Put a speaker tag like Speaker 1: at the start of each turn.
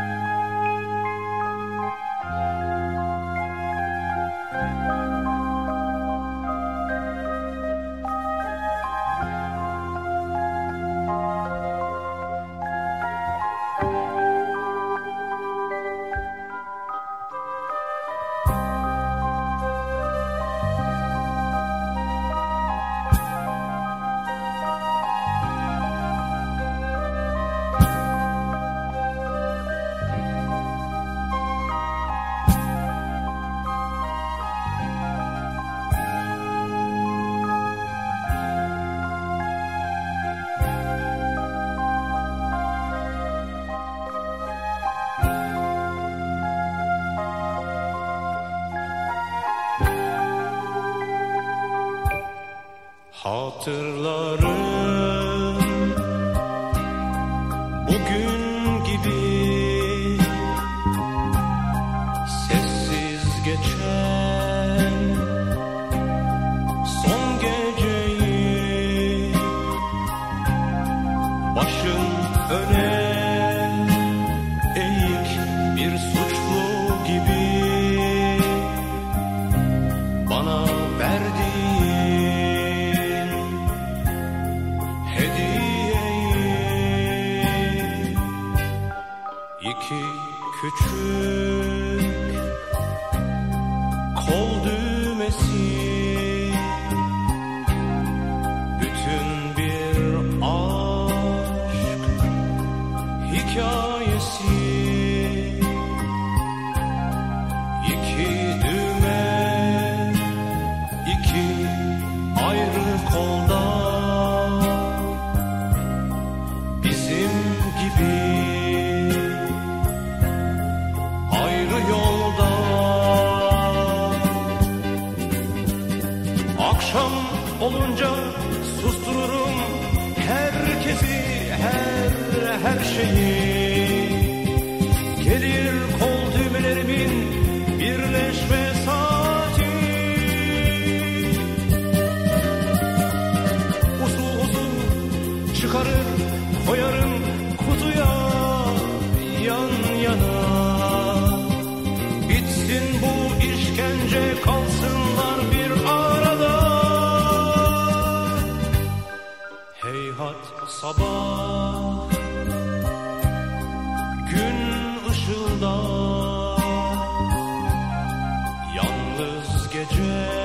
Speaker 1: Thank you. Hatırlarım. Bugün gibi sessiz geçen son geceyi başın öne eğik bir suçlu gibi bana verdiğin iki küçük olunca sustururum herkesi her her şeyi. Gelir kol düğmelerimin birleşme sabah. Gün ışılda yalnız gece